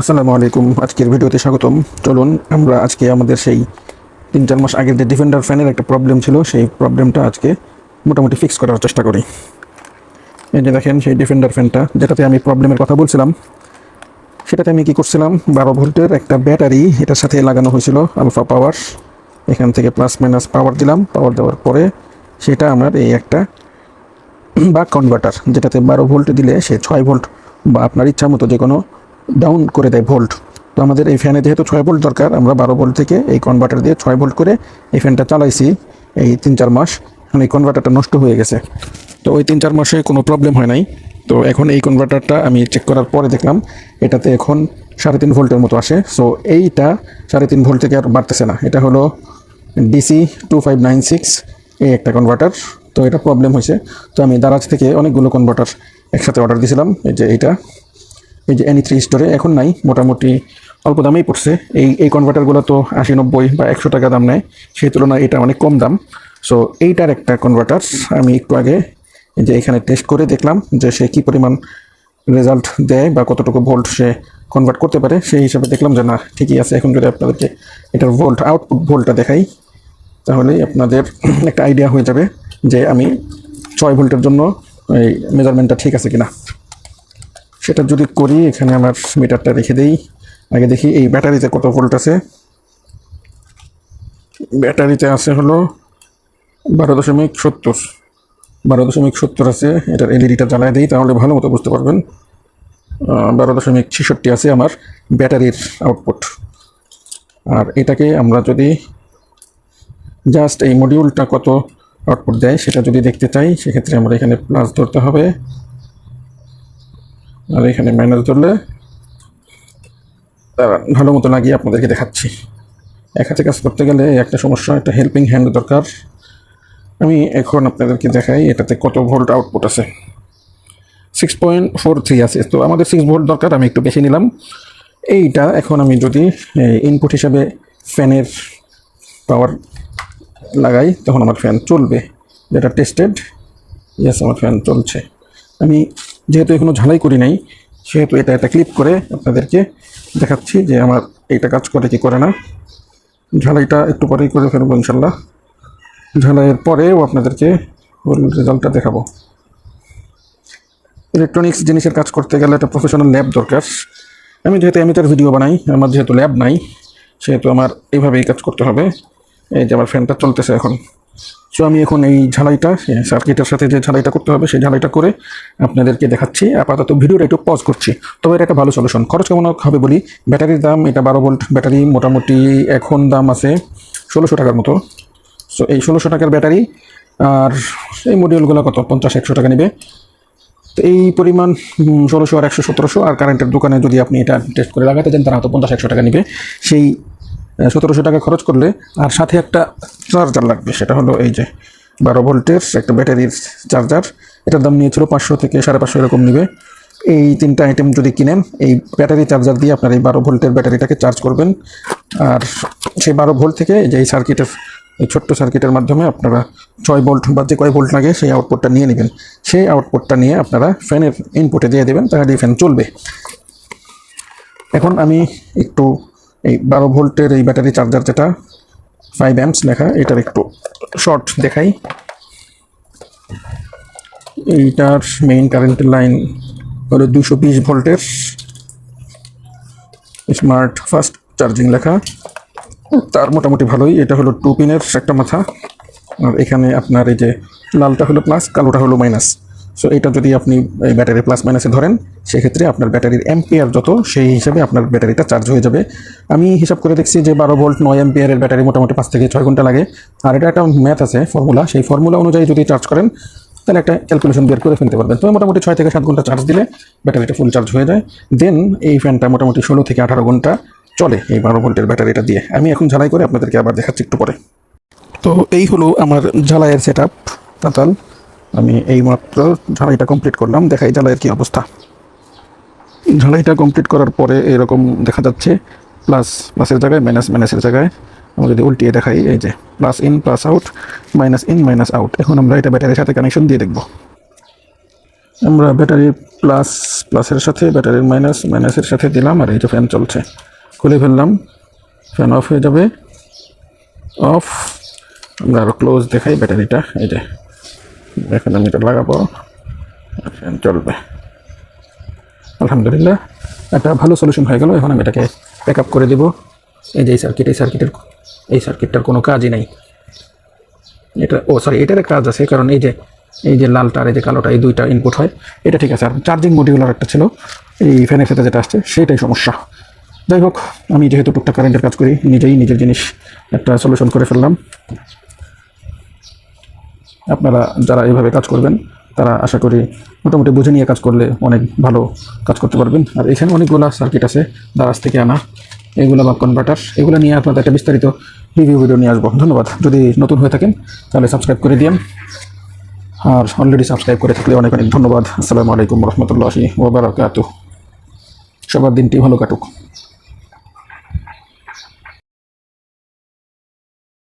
আসসালামু আলাইকুম। আজকের ভিডিওতে স্বাগতম। চলুন, আমরা আজকে আমাদের সেই তিন চার মাস আগের যে ডিফেন্ডার ফ্যানের একটা প্রবলেম ছিল, সেই প্রবলেমটা আজকে মোটামুটি ফিক্স করার চেষ্টা করি। এই যে দেখেন, সেই ডিফেন্ডার ফ্যানটা যেটাতে আমি প্রবলেমের কথা বলছিলাম, সেটাতে আমি কি করছিলাম? বারো ভোল্টের একটা ব্যাটারি, এটার সাথে লাগানো হয়েছিল আলফা পাওয়ার এখান থেকে প্লাস মাইনাস পাওয়ার দিলাম। পাওয়ার দেওয়ার পরে সেটা আমার এই একটা বা কনভার্টার যেটাতে বারো ভোল্ট দিলে সে ছয় ভোল্ট বা আপনার ইচ্ছা মতো যে কোনো ডাউন করে দেয় ভোল্ট তো আমাদের এই ফ্যানে যেহেতু ছয় ভোল্ট দরকার, আমরা বারো ভোল্ট থেকে এই কনভার্টার দিয়ে ছয় ভোল্ট করে এই ফ্যানটা চালাইছি এই তিন চার মাস। এখন এই কনভার্টারটা নষ্ট হয়ে গেছে। তো ওই তিন চার মাসে কোনো প্রবলেম হয় নাই। তো এখন এই কনভার্টারটা আমি চেক করার পরে দেখলাম, এটাতে এখন সাড়ে তিন ভোল্টের মতো আসে। সো এইটা সাড়ে তিন ভোল্ট থেকে আর বাড়তেছে না। এটা হলো DC to five nine six এই একটা কনভার্টার তো এটা প্রবলেম হয়েছে। তো আমি দারাজ থেকে অনেকগুলো কনভার্টার একসাথে অর্ডার দিয়েছিলাম এই যে এইটা। এই যে এনি থ্রি স্টোরে এখন নাই, মোটামুটি অল্প দামেই পড়ছে। এই এই কনভার্টারগুলো তো আশি নব্বই বা একশো টাকা দাম নেয়, সেই তুলনায় এটা অনেক কম দাম। সো এইটার একটা কনভার্টার আমি একটু আগে এই যে এখানে টেস্ট করে দেখলাম যে সে কী পরিমাণ রেজাল্ট দেয় বা কতটুকু ভোল্ট সে কনভার্ট করতে পারে। সেই হিসাবে দেখলাম যে না, ঠিকই আছে। এখন যদি আপনাদেরকে এটার ভোল্ট আউটপুট ভোল্টটা দেখাই তাহলেই আপনাদের একটা আইডিয়া হয়ে যাবে যে আমি ছয় ভোল্টের জন্য এই মেজারমেন্টটা ঠিক আছে কিনা। সেটা যদি করি, এখানে আমার মিটারটা রেখে দেই। আগে দেখি এই ব্যাটারিতে কত ভোল্ট আছে। ব্যাটারিতে আছে হলো বারো দশমিক সত্তর। বারো দশমিক সত্তর আছে, এটার এলইডিটা জ্বালায় দিই, তাহলে ভালো মতো বুঝতে পারবেন। বারো দশমিক ছেষট্টি আছে আমার ব্যাটারির আউটপুট আর এটাকে আমরা যদি জাস্ট এই মডিউলটা কত আউটপুট দেয়, সেটা যদি দেখতে চাই, সেক্ষেত্রে আমরা এখানে প্লাস ধরতে হবে। আর এখানে মাইনাস ধরলে ভালো মতো লাগিয়ে আপনাদেরকে দেখাচ্ছি। এক হাতে কাজ করতে গেলে একটা সমস্যা, একটা হেল্পিং হ্যান্ড দরকার। আমি এখন আপনাদেরকে দেখাই এটাতে কত ভোল্ট আউটপুট আছে। সিক্স পয়েন্ট ফোর থ্রি আছে। তো আমাদের সিক্স ভোল্ট দরকার, আমি একটু বেশি নিলাম। এইটা এখন আমি যদি ইনপুট হিসাবে ফ্যানের পাওয়ার লাগাই, তখন আমার ফ্যান চলবে। যেটা টেস্টেড ইয়েস আমার ফ্যান চলছে। আমি যেহেতু এখনও ঝালাই করি নাই, সেহেতু এটা একটা ক্লিপ করে আপনাদেরকে দেখাচ্ছি যে আমার এইটা কাজ করে কি করে না। ঝালাইটা একটু পরেই করে ফেলব ইনশাল্লাহ। ঝালাইয়ের পরেও আপনাদেরকে ফুল রেজাল্টটা দেখাবো। ইলেকট্রনিক্স জিনিসের কাজ করতে গেলে একটা প্রফেশনাল ল্যাব দরকার। আমি যেহেতু এমিটার ভিডিও বানাই, আমার যেহেতু ল্যাব নাই, সেহেতু আমার এইভাবেই কাজ করতে হবে। এই যে আমার ফ্যানটা চলতেছে এখন। সো আমি এখন এই ঝালাইটা সার্কিটের সাথে যে ঝালাইটা করতে হবে, সেই ঝালাইটা করে আপনাদেরকে দেখাচ্ছি। আপাতত ভিডিওটা একটু পজ করছি। তবে এটা একটা ভালো সলিউশন খরচ কেমন হবে বলি ব্যাটারির দাম এটা বারো ভোল্ট ব্যাটারি মোটামুটি এখন দাম আছে ষোলোশো টাকার মতো। সো এই ষোলোশো টাকার ব্যাটারি আর এই মডিউলগুলো কত? পঞ্চাশ, একশো টাকা নেবে। তো এই পরিমাণ ষোলোশো আর একশো সতেরোশো, আর কারেন্টের দোকানে যদি আপনি এটা টেস্ট করে লাগাতে চান তারা হয়তো পঞ্চাশ, একশো টাকা নেবে। সেই সতেরোশো টাকা খরচ করলে আর সাথে একটা চার্জার লাগবে, সেটা হলো এই যে বারো ভোল্টের একটা ব্যাটারির চার্জার এটার দাম নিয়েছিল পাঁচশো থেকে সাড়ে পাঁচশো এরকম নেবে। এই তিনটা আইটেম যদি কিনেন, এই ব্যাটারি চার্জার দিয়ে আপনার এই বারো ভোল্টের ব্যাটারিটাকে চার্জ করবেন। আর সেই বারো ভোল্ট থেকে যে এই সার্কিটের এই ছোট্ট সার্কিটের মাধ্যমে আপনারা ছয় ভোল্ট বা যে কয় ভোল্ট লাগে সেই আউটপুটটা নিয়ে নেবেন। সেই আউটপুটটা নিয়ে আপনারা ফ্যানের ইনপুটে দিয়ে দেবেন, তাহলে ফ্যান চলবে। এখন আমি একটু এই বারো ভোল্টের এই ব্যাটারি চার্জার যেটা ফাইভ অ্যাম্পস লেখা, এটার একটু শর্ট দেখাই। এইটার মেইন কারেন্টের লাইন হলো দুশো বিশ ভোল্টের। স্মার্ট ফাস্ট চার্জিং লেখা। তার মোটামুটি ভালোই, এটা হলো টু পিনের একটা মাথা। আর এখানে আপনার এই যে, লালটা হলো প্লাস কালোটা হলো মাইনাস সো এটা যদি আপনি, এই ব্যাটারি প্লাস মাইনাসে ধরেন, সেক্ষেত্রে আপনার ব্যাটারির অ্যাম্পিয়ার যত, সেই হিসাবে আপনার ব্যাটারিটা চার্জ হয়ে যাবে। আমি হিসাব করে দেখছি যে বারো ভোল্ট নয় অ্যাম্পিয়ারের ব্যাটারি মোটামুটি পাঁচ থেকে ছয় ঘণ্টা লাগে। আর এটা একটা ম্যাথ আছে ফর্মুলা সেই ফর্মুলা অনুযায়ী যদি চার্জ করেন, তাহলে একটা ক্যালকুলেশন বের করে ফেলতে পারবেন। তো মোটামুটি ছয় থেকে সাত ঘণ্টা চার্জ দিলে ব্যাটারিটা ফুল চার্জ হয়ে যায়। দেন এই ফ্যানটা মোটামুটি ষোলো থেকে আঠারো ঘণ্টা চলে এই বারো ভোল্টের ব্যাটারিটা দিয়ে। আমি এখন ঝালাই করে আপনাদেরকে আবার দেখাচ্ছি একটু পরে। তো এই হলো আমার ঝালাইয়ের সেট আপ তাতাল। আমি এই মাত্র ঝালাইটা কমপ্লিট করলাম, দেখাই ঝালাইয়ের কী অবস্থা। ঝালাইটা কমপ্লিট করার পরে এরকম দেখা যাচ্ছে প্লাস প্লাসের জায়গায় মাইনাস মাইনাসের জায়গায়। আমরা যদি উল্টিয়ে দেখাই, এই যে plus in plus out minus in minus out এখন আমরা এটা ব্যাটারির সাথে কানেকশন দিয়ে দেখব। আমরা ব্যাটারি প্লাস প্লাসের সাথে ব্যাটারির মাইনাস মাইনাসের সাথে দিলাম, আর এই যে ফ্যান চলছে। খুলে ফেললাম ফ্যান অফ হয়ে যাবে। অফ আমরা আরও ক্লোজ দেখাই ব্যাটারিটা এই যে। এখানে আমি এটা লাগাবো। চলবে। আলহামদুলিল্লাহ, একটা ভালো সলিউশন হয়ে গেল। এখন আমি এটাকে প্যাক আপ করে দেবো। এই যে এই সার্কিট এই সার্কিটের এই সার্কিটটার কোনো কাজই নাই। এটা, ও সরি এটার কাজ আছে, কারণ এই যে এই যে লালটা আর এই যে কালোটা, এই দুইটা ইনপুট হয়। এটা ঠিক আছে, আর চার্জিং মডিউলার একটা ছিল। এই ফ্যানের সাথে যেটা আসছে সেটাই সমস্যা। যাই হোক, আমি যেহেতু টুকটাক কারেন্টের কাজ করি, নিজেই নিজের জিনিস একটা সলিউশন করে ফেললাম। আপনারা যারা এভাবে কাজ করবেন, তারা আশা করি মোটামুটি বুঝে নিয়ে কাজ করলে অনেক ভালো কাজ করতে পারবেন। আর এখানে অনেকগুলো সার্কিট আছে, দারাজ থেকে আনা, এগুলো বা কনভার্টার এগুলো নিয়ে আপনাদের একটা বিস্তারিত রিভিউ ভিডিও নিয়ে আসব। ধন্যবাদ। যদি নতুন হয়ে থাকেন, তাহলে সাবস্ক্রাইব করে দিন আর অলরেডি সাবস্ক্রাইব করে থাকলে অনেক অনেক ধন্যবাদ। আসসালামু আলাইকুম রহমতুল্লাহি ওবরাকাতু সবার দিনটি ভালো কাটুক।